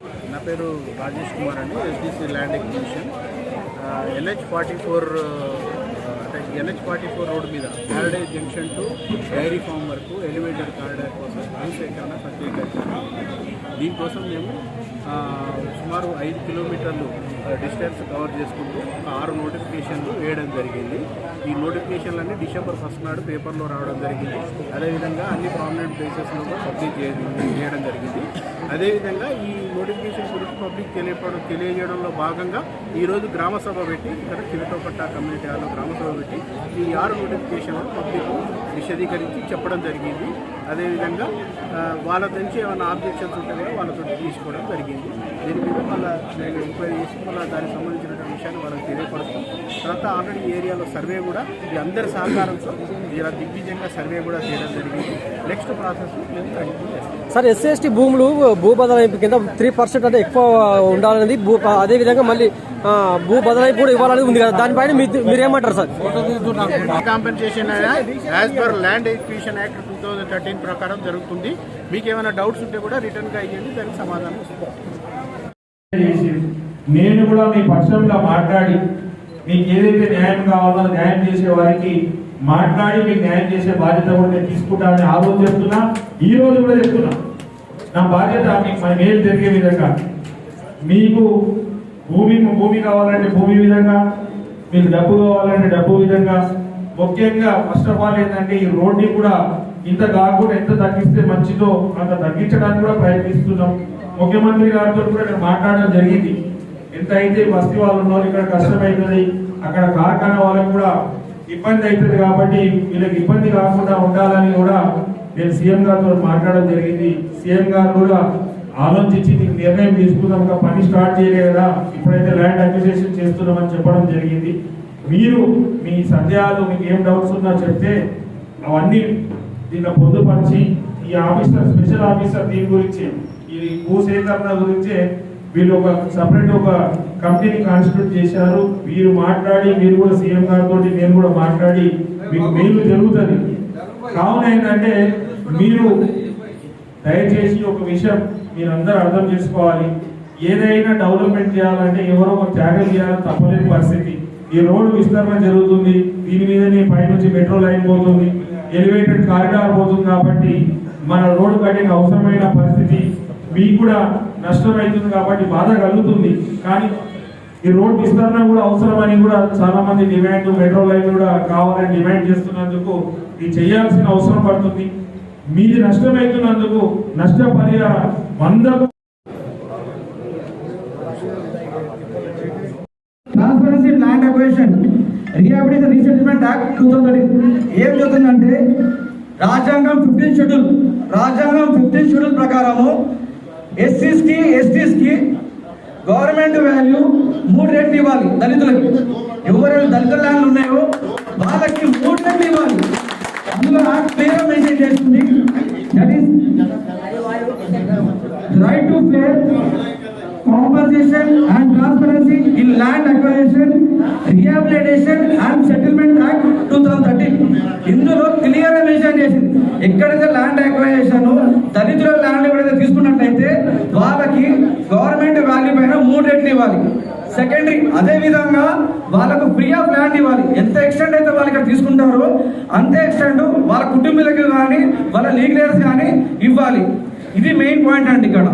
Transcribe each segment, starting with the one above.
నా పేరు రాజేష్ కుమార్ అండి SDC land acquisition LH forty four NH forty four road మీద paradise junction to dairy farm వరకు ఎలివేటెడ్ కారిడార్ కోసం భూసేకరణ ప్రత్యేకరించారు దీనికోసం మేము సుమారు ఐదు కిలోమీటర్లు డిస్టెన్స్ కవర్ చేసుకుంటూ ఆరు నోటిఫికేషన్లు వేయడం జరిగింది. ఈ నోటిఫికేషన్లన్నీ డిసెంబర్ ఫస్ట్ నాడు పేపర్లో రావడం జరిగింది. అదేవిధంగా అన్ని ప్రామినెంట్ ప్లేసెస్లో కూడా పబ్లిక్ చేయడం జరిగింది. అదేవిధంగా ఈ నోటిఫికేషన్ గురించి పబ్లిక్ తెలియపడం తెలియజేయడంలో భాగంగా ఈరోజు గ్రామ సభ పెట్టి ఇక్కడ చిరుతోపట్ట కమ్యూనిటీ హాల్లో గ్రామ సభ కాబట్టి ఈ ఆరు నోటిఫికేషన్ పబ్లిక్ విశదీకరించి చెప్పడం జరిగింది. అదేవిధంగా వాళ్ళ నుంచి ఏమైనా ఆబ్జెక్షన్స్ ఉంటే కూడా వాళ్ళతో తీసుకోవడం జరిగింది. దీని మీద వాళ్ళ నేను ఎంక్వైరీ చేసి మళ్ళీ దానికి సంబంధించినటువంటి విషయాన్ని వాళ్ళకి తెలియపరుస్తాం. తర్వాత ఆల్రెడీ ఈ ఏరియాలో సర్వే కూడా ఈ అందరి సహకారంతో ఇలా దిగ్విజయంగా సర్వే కూడా చేయడం జరిగింది. నెక్స్ట్ ప్రాసెస్ మేము కంటిన్యూ చేస్తాం. సార్ ఎస్సీ ఎస్టీ భూములు భూ బదలాయింపు కింద త్రీ పర్సెంట్ అంటే ఎక్కువ ఉండాలనేది భూ అదే విధంగా మళ్ళీ భూ బదలాయింపు కూడా ఇవ్వాలని ఉంది కదా. దానిపైన మీ- మీరేమంటారు sir? Compensation as per land acquisition act two thousand thirteen ప్రకారం జరుగుతుంది. మీకు ఏమైనా డౌట్స్ ఉంటే కూడా రిటర్న్గా ఇవ్వండి దానికి సమాధానం ఇస్తాం. నేను కూడా మీ పక్షంగా మాట్లాడి మీకు ఏదైతే న్యాయం కావాలో న్యాయం చేసే వారికి మాట్లాడి మీకు న్యాయం చేసే బాధ్యత కూడా నేను తీసుకుంటానని ఆ రోజు చెప్తున్నా ఈ రోజు కూడా చెప్తున్నా. నా బాధ్యత మీకు మన మేలు జరిగే విధంగా. మీకు భూమి భూమి కావాలంటే భూమి విధంగా మీకు డబ్బు కావాలంటే డబ్బు విధంగా. ముఖ్యంగా ఫస్ట్ ఆఫ్ ఆల్ ఏంటంటే ఈ రోడ్ని కూడా ఇంత కాకుండా ఎంత తగ్గిస్తే మంచిదో అంత తగ్గించడానికి కూడా ప్రయత్నిస్తున్నాం. ముఖ్యమంత్రి గారితో కూడా నేను మాట్లాడడం జరిగింది. ఎంత అయితే బస్తీ వాళ్ళు ఉన్నారు ఇక్కడ కష్టమవుతుంది అక్కడ కార్ఖానా వాళ్ళకి కూడా ఇబ్బంది అవుతుంది కాబట్టి వీళ్ళకి ఇబ్బంది కాకుండా ఉండాలని కూడా నేను సీఎం గారితో మాట్లాడడం జరిగింది. సీఎం గారు కూడా ఆలోచించి దీనికి నిర్ణయం తీసుకుందాం ఇంకా పని స్టార్ట్ చేయలే కదా ఇప్పుడైతే ల్యాండ్ అక్విజేషన్ చేస్తున్నామని చెప్పడం జరిగింది. మీరు మీ సందేహాలు మీకు ఏం డౌట్స్ ఉన్నా చెప్తే అవన్నీ దీన్ని పొందుపరిచి ఈ ఆఫీసర్ స్పెషల్ ఆఫీసర్ దీని గురించి ఈ భూసేకరణ గురించే వీళ్ళు ఒక సపరేట్ ఒక కంపెనీని కాన్స్టిట్యూట్ చేశారు. వీరు మాట్లాడి మీరు కూడా సీఎం గారితో నేను కూడా మాట్లాడి మీకు మేలు జరుగుతుంది. కావున ఏంటంటే మీరు దయచేసి ఒక విషయం మీరందరూ అర్థం చేసుకోవాలి. ఏదైనా డెవలప్మెంట్ చేయాలంటే ఎవరో ఒక త్యాగం చేయాలని తప్పలేని పరిస్థితి. ఈ రోడ్డు విస్తరణ జరుగుతుంది. దీని మీదనే పైనుంచి మెట్రో లైన్ పోతుంది. ఎలివేటెడ్ కారిడార్ పోతుంది కాబట్టి మన రోడ్డు కట్టిన అవసరమైన పరిస్థితి మీకు కూడా నష్టం అవుతుంది కాబట్టి బాధ కలుగుతుంది. కానీ ఈ రోడ్ విస్తరణ కూడా అవసరమని కూడా చాలా మంది డిమాండ్ మెట్రో లైన్ కూడా కావాలని డిమాండ్ చేస్తున్నందుకు ఇది చేయాల్సిన అవసరం పడుతుంది. మీది నష్టమవుతున్నందుకు నష్టపరిహార వందకు transparency land acquisition rehabilitation resettlement act two thousand ఏం చెబుతుందంటే రాజ్యాంగం ఫిఫ్టీన్ షెడ్యూల్ రాజ్యాంగం ఫిఫ్టీన్ షెడ్యూల్ ప్రకారము ఎస్సీస్కి ఎస్టీస్కి గవర్నమెంట్ వాల్యూ మూడు రెట్లు ఇవ్వాలి దళితులకి. ఎవరైనా దళిత ల్యాండ్లు ఉన్నాయో వాళ్ళకి మూడు రెట్లు ఇవ్వాలి. అందులో యాక్ట్ క్లియర్ మెయింటైన్ చేస్తుంది that is right to fair compensation transparency in land land acquisition, and settlement act two thousand thirteen ఇందులో క్లియర్ మెన్షన్ చేసింది. ఎక్కడైతే ల్యాండ్ అక్వైజేషన్ దళితుల ల్యాండ్ ఎక్కడైతే తీసుకున్నట్లయితే వాళ్ళకి గవర్నమెంట్ వాల్యూ పైన మూడు రెట్లు ఇవ్వాలి. సెకండరీ అదే విధంగా వాళ్ళకు ఫ్రీ ఆఫ్ ల్యాండ్ ఇవ్వాలి. ఎంత ఎక్స్టెండ్ అయితే వాళ్ళు ఇక్కడ తీసుకుంటారో అంతే ఎక్స్టెండ్ వాళ్ళ కుటుంబీలకు కానీ వాళ్ళ లీగలేర్స్ కానీ ఇవ్వాలి. ఇది మెయిన్ పాయింట్ అండి ఇక్కడ.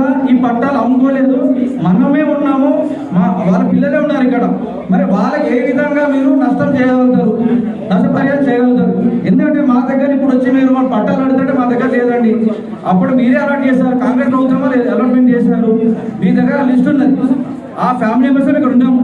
ఈ పట్టాలు అమ్ముకోలేదు. మనమే ఉన్నాము. మా వాళ్ళ పిల్లలే ఉన్నారు ఇక్కడ. మరి వాళ్ళకి ఏ విధంగా మీరు నష్టం చేయగలుగుతారు? నష్టపరిహారం చేయగలుగుతారు? ఎందుకంటే మా దగ్గర ఇప్పుడు వచ్చి మీరు మన పట్టాలు అడుగుతుంటే మా దగ్గర లేదండి. అప్పుడు మీరే అలాట్ చేశారు. కాంగ్రెస్ ప్రభుత్వం అలాట్మెంట్ చేశారు. మీ దగ్గర లిస్ట్ ఉన్నది. ఆ ఫ్యామిలీ మెంబర్స్ ఇక్కడ ఉన్నాము.